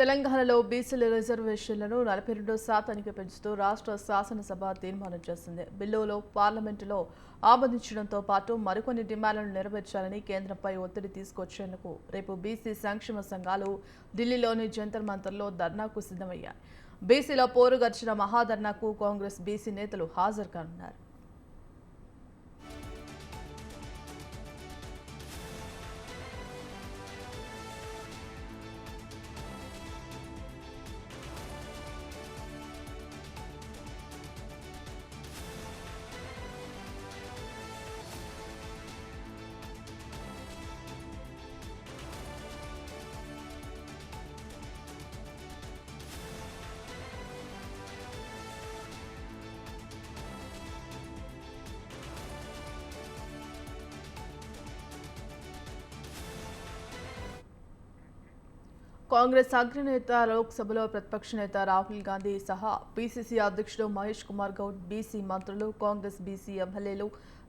తెలంగాణలో బీసీల రిజర్వేషన్లను నలభై రెండు శాతానికి పెంచుతూ రాష్ట్ర శాసనసభ తీర్మానం చేసింది. బిల్లులో పార్లమెంటులో ఆమోదించడంతో పాటు మరికొన్ని డిమాండ్లను నెరవేర్చాలని కేంద్రంపై ఒత్తిడి తీసుకొచ్చేందుకు రేపు బీసీ సంక్షేమ సంఘాలు ఢిల్లీలోని జంతర్ మంతర్లో ధర్నాకు సిద్ధమయ్యాయి. బీసీలో పోరుగర్చిన మహాధర్నాకు కాంగ్రెస్ బీసీ నేతలు హాజరు కానున్నారు. కాంగ్రెస్ అగ్రనేత లోక్సభలో ప్రతిపక్ష నేత రాహుల్ గాంధీ సహా పీసీసీ అధ్యక్షుడు మహేష్ కుమార్ గౌడ్ బీసీ మంత్రులు కాంగ్రెస్ బీసీ ఎమ్మెల్యేలు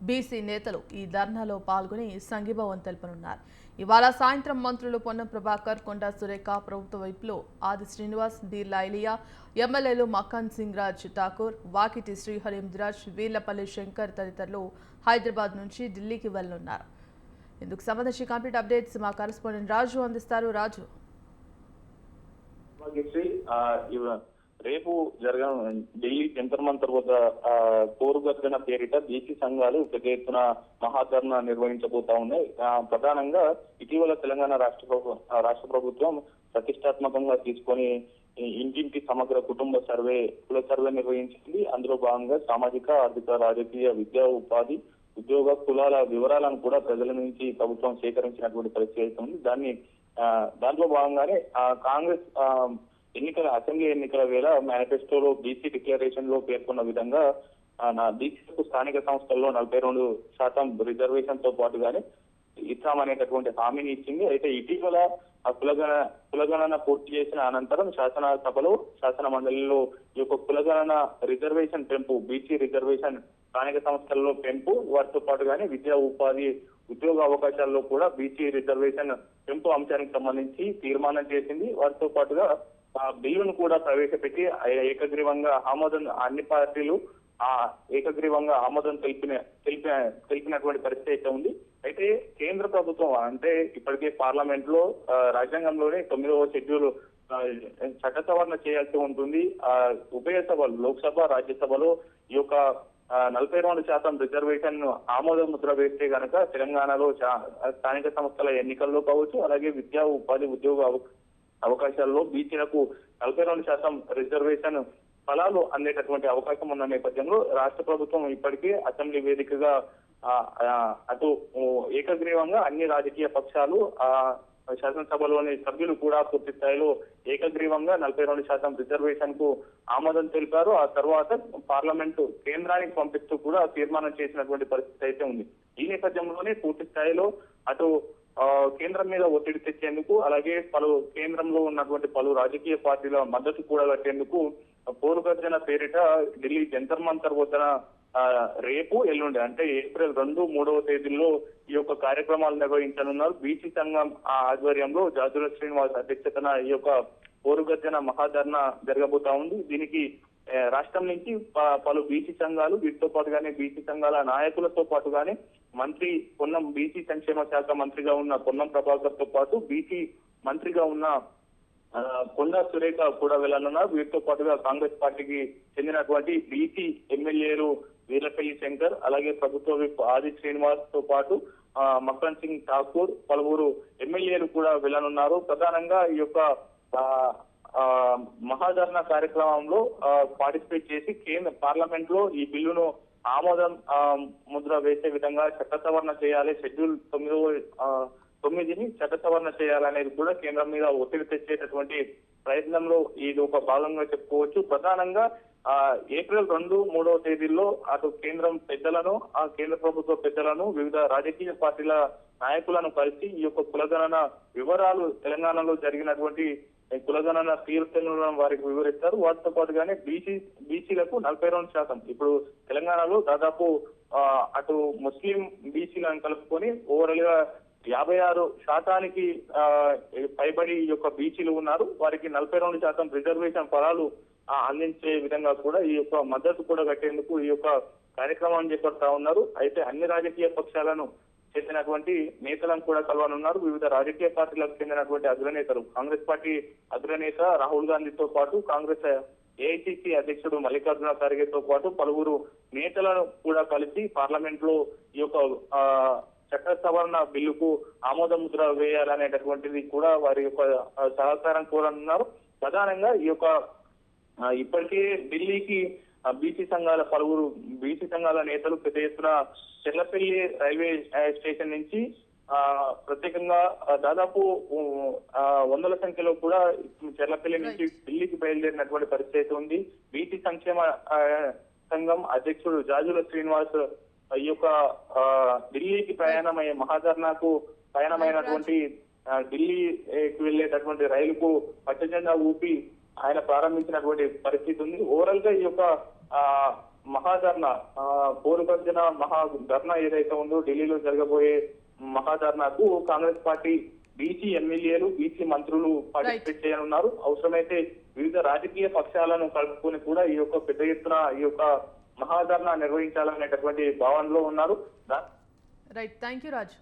బీసీ నేతలు ఈ ధర్నాలో పాల్గొని సంఘీభావం తెలుపనున్నారు. ఇవాళ సాయంత్రం మంత్రులు పొన్నం ప్రభాకర్ కొండా సురేఖ ప్రభుత్వ వైపులో ఆది శ్రీనివాస్ డి లైలియా ఎమ్మెల్యేలు మకాన్ సింగ్ రాజ్ ఠాకూర్ వాకిటి శ్రీహరింద్రాజ్ వీర్లపల్లి శంకర్ తదితరులు హైదరాబాద్ నుంచి ఢిల్లీకి వెళ్ళనున్నారు ఇందుకు సంబంధించి కంప్లీట్ అప్డేట్స్ మా కరెస్పాండెంట్ రాజు అందిస్తారు. రాజు. భాగ్యశ్రీ ఆ, రేపు జరగ ఢిల్లీ జంతర్ మంతర్ వద్ద కోరు కోరుగర్జన పేరిట బీసీ సంఘాలు పెద్ద ఎత్తున మహాధరణ నిర్వహించబోతా ఉన్నాయి. ప్రధానంగా ఇటీవల తెలంగాణ రాష్ట్ర రాష్ట్ర ప్రభుత్వం ప్రతిష్టాత్మకంగా తీసుకొని ఇంటింటి సమగ్ర కుటుంబ సర్వే కుల సర్వే నిర్వహించింది. అందులో భాగంగా సామాజిక ఆర్థిక రాజకీయ విద్యా ఉపాధి ఉద్యోగ కులాల వివరాలను కూడా ప్రజల నుంచి ప్రభుత్వం సేకరించినటువంటి పరిస్థితి అయితే ఉంది. దాన్ని దాంట్లో భాగంగానే ఆ, కాంగ్రెస్ ఆ, ఎన్నికల అసెంబ్లీ ఎన్నికల వేళ మేనిఫెస్టోలో బీసీ డిక్లరేషన్లో పేర్కొన్న విధంగా నా బీసీలకు స్థానిక సంస్థల్లో నలభై రెండు శాతం రిజర్వేషన్తో పాటుగానే ఇస్తామనేటటువంటి హామీని ఇచ్చింది. అయితే ఇటీవల ఆ కులగణ కులగణన పూర్తి చేసిన అనంతరం శాసనసభలో శాసన మండలిలో ఈ యొక్క కులగణన రిజర్వేషన్ పెంపు బీసీ రిజర్వేషన్ స్థానిక సంస్థల్లో పెంపు వాటితో పాటుగానే విద్యా ఉపాధి ఉద్యోగ అవకాశాల్లో కూడా బీసీ రిజర్వేషన్ పెంపు అంశానికి సంబంధించి తీర్మానం చేసింది. వారితో పాటుగా ఆ బిల్లును కూడా ప్రవేశపెట్టి ఏకగ్రీవంగా ఆమోదం అన్ని పార్టీలు ఆ ఏకగ్రీవంగా ఆమోదం తెలిపిన తెలిపిన తెలిపినటువంటి పరిస్థితి అయితే ఉంది. అయితే కేంద్ర ప్రభుత్వం అంటే ఇప్పటికే పార్లమెంట్లో రాజ్యాంగంలోనే తొమ్మిదవ షెడ్యూల్ చట్ట సవరణ చేయాల్సి ఉంటుంది. ఆ ఉభయ సభలు లోక్సభ రాజ్యసభలో ఈ యొక్క నలభై రెండు శాతం రిజర్వేషన్ ఆమోద ముద్ర వేస్తే గనక తెలంగాణలో చా- స్థానిక సంస్థల ఎన్నికల్లో కావచ్చు అలాగే విద్యా ఉపాధి ఉద్యోగ అవ- అవకాశాల్లో బీసీలకు నలభై రెండు శాతం రిజర్వేషన్ ఫలాలు అందేటటువంటి అవకాశం ఉన్న నేపథ్యంలో రాష్ట్ర ప్రభుత్వం ఇప్పటికే అసెంబ్లీ వేదికగా అటు ఏకగ్రీవంగా అన్ని రాజకీయ పక్షాలు ఆ శాసనసభలోని సభ్యులు కూడా పూర్తి స్థాయిలో ఏకగ్రీవంగా నలభై రెండు శాతం రిజర్వేషన్కు ఆమోదం తెలిపారు. ఆ తర్వాత పార్లమెంటు కేంద్రానికి పంపిస్తూ కూడా తీర్మానం చేసినటువంటి పరిస్థితి అయితే ఉంది. ఈ నేపథ్యంలోనే పూర్తి స్థాయిలో అటు కేంద్రం మీద ఒత్తిడి తెచ్చేందుకు అలాగే పలు కేంద్రంలో ఉన్నటువంటి పలు రాజకీయ పార్టీల మద్దతు కూడా కట్టేందుకు పోరుగర్జన పేరిట ఢిల్లీ జంతర్ మంతర్ వద్దన రేపు ఎల్లుండి అంటే ఏప్రిల్ రెండు మూడవ తేదీల్లో ఈ యొక్క కార్యక్రమాలు నిర్వహించనున్నారు. బీసీ సంఘం ఆ ఆధ్వర్యంలో జాజుల శ్రీనివాస్ అధ్యక్షతన ఈ యొక్క పోరుగర్జన మహాధరణ జరగబోతా ఉంది. దీనికి రాష్ట్రం నుంచి ప- పలు బీసీ సంఘాలు వీటితో పాటుగానే బీసీ సంఘాల నాయకులతో పాటుగానే మంత్రి పొన్నం బీసీ సంక్షేమ శాఖ మంత్రిగా ఉన్న పొన్నం ప్రభాకర్తో పాటు బీసీ మంత్రిగా ఉన్న ఆ, కొండా సురేఖ కూడా వెళ్ళనున్నారు. వీటితో పాటుగా కాంగ్రెస్ పార్టీకి చెందినటువంటి బీసీ ఎమ్మెల్యేలు వీరపల్లి శంకర్ అలాగే ప్రభుత్వ విప్ ఆది శ్రీనివాస్తో పాటు ఆ, మక్కన్ సింగ్ ఠాకూర్ పలువురు ఎమ్మెల్యేలు కూడా వెళ్ళనున్నారు. ప్రధానంగా ఈ యొక్క ఆ, మహాధరణ కార్యక్రమంలో పార్టిసిపేట్ చేసి కేంద్ర పార్లమెంట్లో ఈ బిల్లును ఆమోదం ముద్ర వేసే విధంగా చట్ట సవరణ చేయాలి. షెడ్యూల్ తొమ్మిదవ తొమ్మిదిని చట్ట సవరణ చేయాలనేది కూడా కేంద్రం మీద ఒత్తిడి తెచ్చేటటువంటి ప్రయత్నంలో ఇది ఒక భాగంగా చెప్పుకోవచ్చు. ప్రధానంగా ఆ ఏప్రిల్ రెండు మూడవ తేదీల్లో అటు కేంద్రం పెద్దలను ఆ కేంద్ర ప్రభుత్వ పెద్దలను వివిధ రాజకీయ పార్టీల నాయకులను కలిసి ఈ యొక్క కులగణన వివరాలు తెలంగాణలో జరిగినటువంటి కులగణన తీర్థలను వారికి వివరిస్తారు. వాటితో పాటుగానే బీసీ బీసీలకు నలభై రెండు శాతం. ఇప్పుడు తెలంగాణలో దాదాపు అటు ముస్లిం బీసీలను కలుపుకొని ఓవరాల్గా యాభై ఆరు శాతానికి ఆ, పైబడి ఈ యొక్క బీసీలు ఉన్నారు. వారికి నలభై రెండు శాతం రిజర్వేషన్ ఫలాలు అందించే విధంగా కూడా ఈ యొక్క మద్దతు కూడా కట్టేందుకు ఈ యొక్క కార్యక్రమాన్ని చేపడతా ఉన్నారు. అయితే అన్ని రాజకీయ పక్షాలను చెందినటువంటి నేతలను కూడా కలవనున్నారు. వివిధ రాజకీయ పార్టీలకు చెందినటువంటి అగ్రనేతలు. కాంగ్రెస్ పార్టీ అగ్రనేత రాహుల్ గాంధీతో పాటు కాంగ్రెస్ ఏఐసిసి అధ్యక్షుడు మల్లికార్జున ఖర్గేతో పాటు పలువురు నేతలను కూడా కలిసి పార్లమెంట్లో ఈ యొక్క ఆ, చట్ట సవరణ బిల్లుకు ఆమోద ముద్ర వేయాలనేటటువంటిది కూడా వారి యొక్క సహకారం కోరనున్నారు. ప్రధానంగా ఈ యొక్క ఇప్పటికే ఢిల్లీకి బీసీ సంఘాల పలువురు బీసీ సంఘాల నేతలు పెద్ద ఎత్తున చెర్లపల్లి రైల్వే స్టేషన్ నుంచి ఆ ప్రత్యేకంగా దాదాపు వందల సంఖ్యలో కూడా చెర్లపల్లి నుంచి ఢిల్లీకి బయలుదేరినటువంటి పరిస్థితి ఉంది. బీసీ సంక్షేమ సంఘం అధ్యక్షుడు జాజుల శ్రీనివాస్ ఈ యొక్క ఢిల్లీకి ప్రయాణమయ్యే మహాధర్నాకు ప్రయాణమైనటువంటి ఢిల్లీకి వెళ్ళేటటువంటి రైలుకు పచ్చజెండా ఊపి ఆయన ప్రారంభించినటువంటి పరిస్థితి ఉంది. ఓవరాల్గా ఈ యొక్క ఆ మహాధర్ణ ఆ, పోరుగర్జన మహా ధర్నా ఏదైతే ఉందో ఢిల్లీలో జరగబోయే మహాధర్నాకు కాంగ్రెస్ పార్టీ బీసీ ఎమ్మెల్యేలు బీసీ మంత్రులు పార్టిసిపేట్ చేయనున్నారు అవసరమైతే వివిధ రాజకీయ పక్షాలను కలుపుకొని కూడా ఈ యొక్క పెద్ద ఎత్తున ఈ యొక్క మహాధర్నా నిర్వహించాలనేటటువంటి భావనలో ఉన్నారు. Right thank you Raju